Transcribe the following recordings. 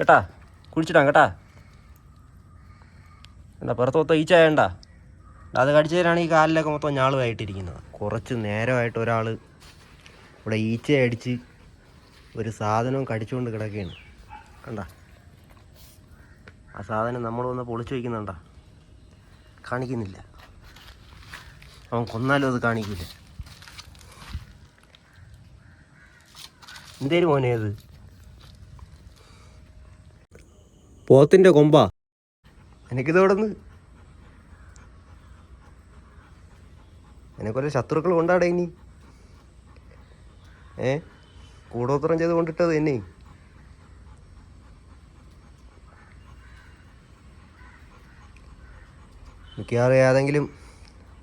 കേട്ടാ? കുഴിച്ചിടാം കേട്ടാ. എന്താ പുറത്ത് മൊത്തം ഈച്ച വേണ്ട അത് കടിച്ചതിനാണ് ഈ കാലിലൊക്കെ മൊത്തം ഞാളുമായിട്ടിരിക്കുന്നത്. കുറച്ച് നേരമായിട്ട് ഒരാൾ ഇവിടെ ഈച്ച അടിച്ച് ഒരു സാധനം കടിച്ചുകൊണ്ട് കിടക്കുകയാണ്. കണ്ട? ആ സാധനം നമ്മൾ വന്ന് പൊളിച്ചു വയ്ക്കുന്നുണ്ട? കാണിക്കുന്നില്ല. അവൻ കൊന്നാലും അത് കാണിക്കില്ല എന്തേലും മോനെ പോത്തിന്റെ കൊമ്പാ. അവിടെ എന്നെ കുറെ ശത്രുക്കൾ കൊണ്ടാടെ ഇനി? ഏ? കൂടോത്രം ചെയ്ത് കൊണ്ടിട്ടത് എന്നെ. മിക്കവാറും ഏതെങ്കിലും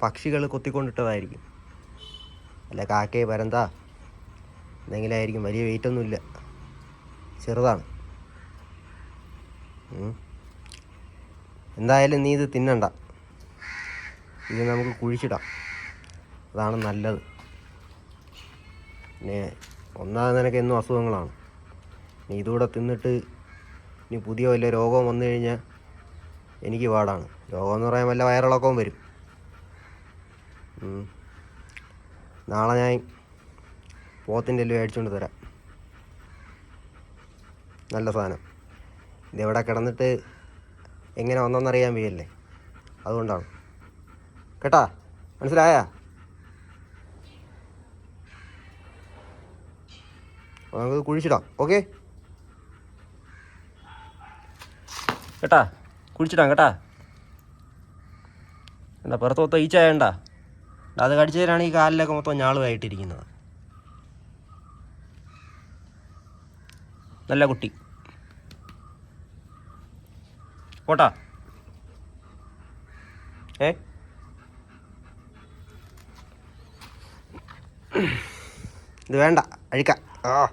പക്ഷികൾ കൊത്തിക്കൊണ്ടിട്ടതായിരിക്കും. അല്ല കാക്കയെ പരന്താ. എന്തെങ്കിലും ആയിരിക്കും വലിയ വെയിറ്റൊന്നുമില്ല ചെറുതാണ്. എന്തായാലും നീ ഇത് തിന്നണ്ട. ഇത് നമുക്ക് കുഴിച്ചിടാം. അതാണ് നല്ലത്. പിന്നെ ഒന്നാമത് നിനക്ക് എന്നും അസുഖങ്ങളാണ്. നീ ഇതുകൂടെ തിന്നിട്ട് ഇനി പുതിയ വല്ല രോഗം വന്നു കഴിഞ്ഞാൽ എനിക്ക് പാടാണ്. രോഗം എന്ന് പറയാൻ വല്ല വയറിളക്കവും വരും. നാളെ ഞാൻ പോത്തിന്റെ എല്ലാം അടിച്ചുകൊണ്ട് തരാം. നല്ല സാധനം. ഇതെവിടെ കിടന്നിട്ട് എങ്ങനെ വന്നെന്നറിയാൻ വയ്യല്ലേ? അതുകൊണ്ടാണ്. കേട്ടാ? മനസ്സിലായാ? നമുക്ക് കുഴിച്ചിടാം. ഓക്കെ? കേട്ടാ? കുഴിച്ചിടാം കേട്ടാ. എന്താ പുറത്ത് മൊത്തം ഈച്ച വേണ്ട അത് കടിച്ചതിനാണ് ഈ കാലിലൊക്കെ മൊത്തം ഞാളുമായിട്ടിരിക്കുന്നത്. നല്ല കുട്ടി. പോട്ടാ. ഏ? ഇത് വേണ്ട അഴിക്കാം. ആ.